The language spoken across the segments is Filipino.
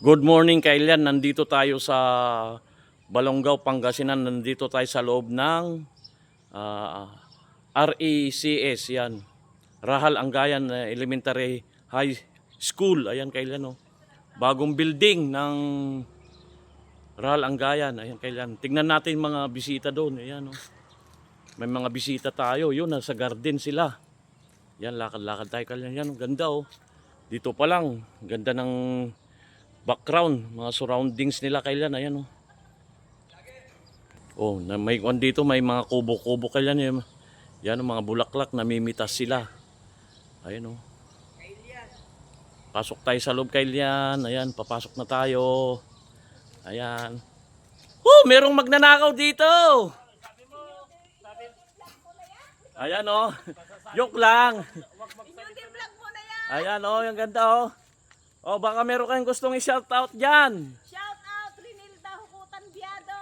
Good morning, Kailan. Nandito tayo sa Balongaw, Pangasinan. Nandito tayo sa loob ng ah, RECS. Yan. Rahal Anggayan eh, Elementary High School. Ayan, Kailan. Oh. Bagong building ng Rahal Anggayan. Ayan, Kailan. Tingnan natin mga bisita doon. Ayan, oh. May mga bisita tayo. Yun, nasa garden sila. Yan, lakad-lakad tayo. Kailan. Yan, ganda, oh. Dito pa lang. Ganda ng background, mga surroundings nila kailan, ayan oh. Oh, na may kwan dito, may mga kubo-kubo kailan yan. Yan oh, mga bulaklak, namimitas sila. Ayan oh. Pasok tayo sa loob kailan, ayan, papasok na tayo. Ayan. Oh, merong magnanakaw dito. Ayan oh. Joke lang. Ayan oh, yung ganda oh. Oh, baka meron kayong gustong i-shoutout dyan. Shout out, Rinilda Hukutan Biado.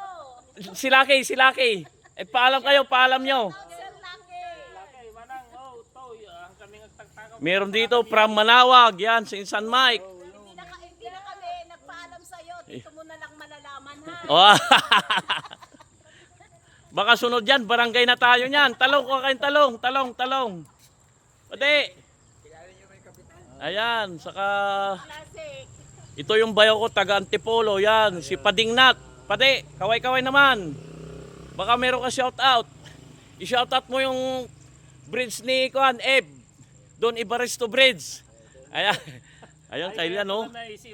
Si Lucky, si Lucky. Eh, paalam kayo, paalam nyo. Meron dito from Manawag, yan, si San Mike. Hindi na, hindi na kami nagpaalam sa'yo. Dito mo na lang malalaman ha. Oh. Baka sunod yan, barangay na tayo niyan. Talong ko kayong talong, talong, talong. Pati. Ayan, saka ito yung bayo ko, taga Antipolo, yan, si Padingnat. Pati, kaway-kaway naman. Baka meron ka shoutout. I-shoutout mo yung bridge ni Kuan, Eb. Doon Ibaristo Bridge. Ayan. Ayan, kailan oh. Si,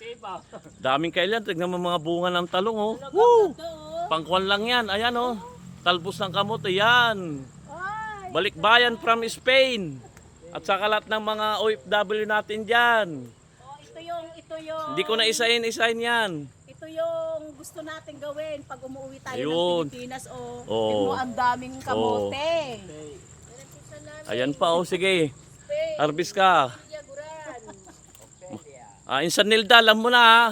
si Iba. Daming kailan. Tignan mo mga bunga ng talong oh. Woo! Ito. Pangkuan lang yan. Ayan oh. Talbos ng kamote. Yan. Ay. Balikbayan from Spain. At saka lahat ng mga OFW natin dyan. Oh, ito yung, ito yung. Hindi ko na isain-isain yan. Ito yung gusto natin gawin pag umuwi tayo Ayun. ng Pilipinas. Oh, Oo. tingnan mo ang daming kamote. Ayan pa oh. Sige. Harvest ka. Ah, Insan Nilda, alam mo na ha.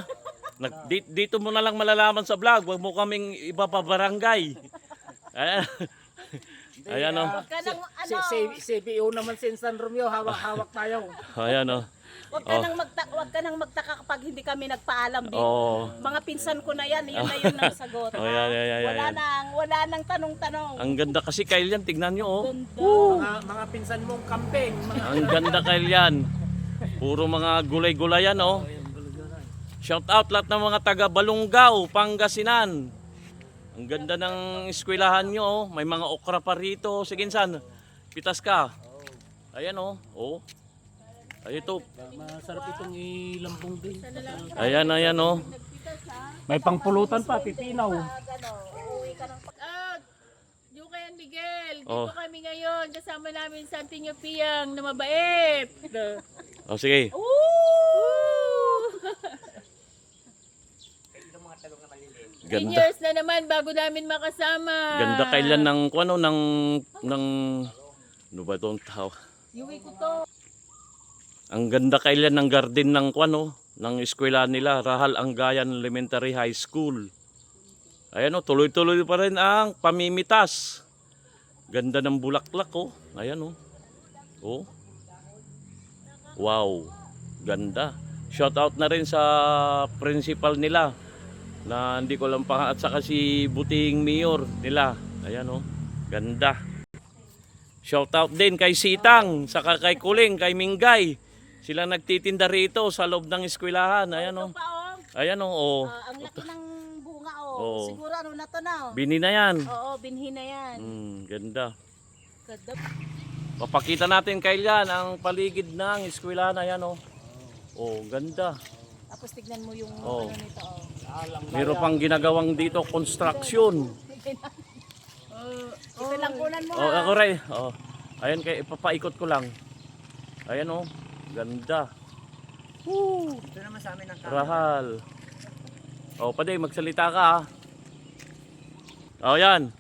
Nag, di- dito mo na lang malalaman sa vlog. Huwag mo kaming iba pa barangay. Ayan. Ayan oh. Huwag ka nang, Si, ano, si, si BO naman si San Romeo, hawak-hawak tayo. Ayan oh. Huwag ka nang magta- huwag ka nang magtaka kapag hindi kami nagpaalam dito. Oh. Mga pinsan ko na yan, yun na yun ang sagot. Oh, yan, yan, yan, wala yan. nang, wala nang tanong-tanong. Ang ganda kasi Kailan, tignan nyo oh. Ganda. Mga, mga pinsan mong camping. Mga, Ang ganda Kailan. Puro mga gulay-gulayan oh. Shout out lahat ng mga taga Balungaw, Pangasinan. Ang ganda ng eskwelahan nyo oh. May mga okra pa rito. Sige san, pitas ka. Ayan oh. Oh. Ay ito. masarap itong ilambong din. Ayan, ayan oh. May pangpulutan pa, pipinaw. Ah, yung kay Miguel, dito Oh. kami ngayon. Kasama namin sa Antinyo Piyang na mabait. Oh sige. Woo! Ganda. 10 years na naman bago namin makasama. Ganda kailan ng ano ng ng ano ba itong tao? Iuwi ko to. Ang ganda kailan ng garden ng kwano ng eskwela nila, Rahal Anggayan Elementary High School. Ayan o, tuloy-tuloy pa rin ang pamimitas. Ganda ng bulaklak oh. Ayan oh. Oh. Wow. Ganda. Shout out na rin sa principal nila na hindi ko lang pa at saka si Buting Mayor nila. Ayan oh. Ganda. Shout out din kay Sitang, saka kay Kuling, kay Minggay. Sila nagtitinda rito sa loob ng eskwelahan. Ayan oh. Oh. Ayan oh. oh. Ah, ang laki ng bunga, oh. Oo. Siguro ano na to na, oh. Bini na yan. Oo, binhi na yan. Mm, ganda. Ganda. Papakita natin kailan ang paligid ng eskwelahan. Ayan oh. Oh, ganda. Tapos tignan mo yung Oo. ano nito, oh. Meron pang ginagawang dito construction. Ito lang kunan mo, Oh, ako rin. Oh. Ayan kay ipapaikot ko lang. Ayan oh. Ganda. Woo. Ito naman sa amin ang Rahal. Oh, paday magsalita ka ah. Oh, yan.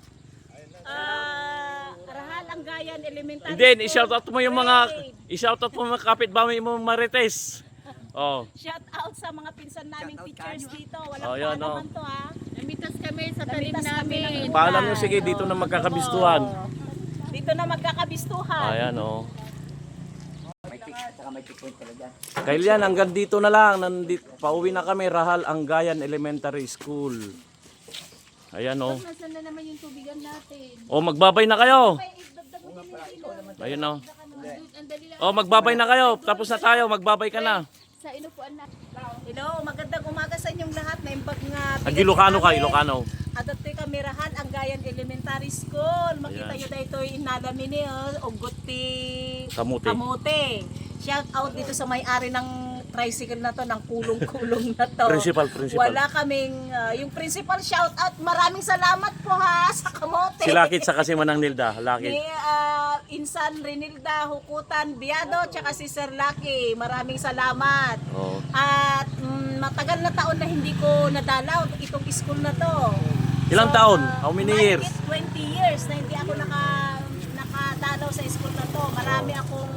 Ah, Rahal Anggayan Elementary Hindi, i-shoutout mo yung mga i-shoutout mo mga kapitbahay mo Marites. Oh. Shout out sa mga pinsan naming teachers dito. Walang Oh, oh, yan, naman oh. to ha. Namitas kami sa talim Namitas kami namin. ng- Paalam nyo sige dito na magkakabistuhan. Dito na magkakabistuhan. Ayan oh. May Saka may checkpoint pala dyan. Kaya yan, hanggang dito na lang. Nandito, pauwi na kami, Rahal Anggayan Elementary School. Ayan o. Nasaan na naman yung tubigan natin? O, magbabay na kayo. Ayun o. Ang dali lang O, magbabay na kayo. Tapos na tayo, magbabay ka na. Sa inupuan na. Hello, magandang umaga sa inyong lahat na imbag nga. Ag Ilocano ka, Ilocano. Adote kami rahan ang Gayan Elementary School. Makita nyo dito yung inalami niyo, ugot ti Kamuti. kamote. Shout out dito sa may-ari ng tricycle na to, ng kulong-kulong na to. Principal, principal. Wala kaming, ah, yung principal shout out, maraming salamat po ha sa kamote. Si Lakit sa kasi Manang Nilda. Ni Lakit. Insan Renilda Hukutan Biado, tsaka si Sir Lucky. Maraming salamat. Oo. At mm, matagal na taon na hindi ko nadalaw itong school na to. Ilang taon? How many years? mahigit 20 years na hindi ako naka, nakadalaw sa school na to. Marami akong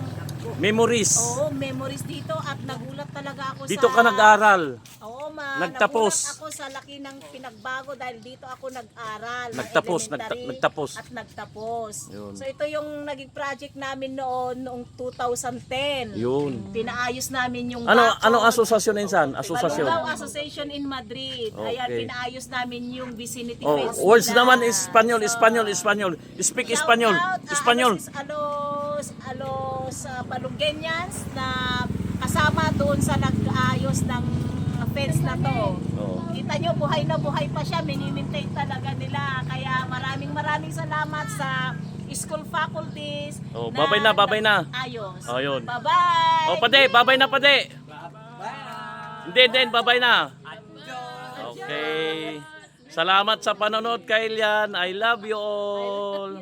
Memories. oo, memories dito at nagulat talaga ako Dito sa... ka nag-aral. Oo, ma. Nagtapos. Nagulat ako sa laki ng pinagbago dahil dito ako nag-aral. Nagtapos, nagta- elementary nagtapos. At nagtapos. Yun. So ito yung naging project namin noon noong 2010. Yun. Pinaayos namin yung Ano anong asosasyon insan? Asosasyon. Balungaw Association in Madrid. Ayan, Okay. pinaayos namin yung vicinity Oh, fence words nila. naman Espanyol, So, Espanyol, Espanyol. Speak shout Espanyol. out, ah, Espanyol. Alos, alos, alos uh, na kasama doon sa nag-ayos ng fence na to. Oo. Kita nyo, buhay na buhay pa siya. Minimintain talaga nila. Kaya maraming maraming salamat sa school faculties. Oh, babay na, babay na. Ayos. Oh, yun. Bye-bye. Oh, pade, babay na pade. Hindi, hindi, babay na. Okay. Salamat sa panonood, Kailian. I love you all.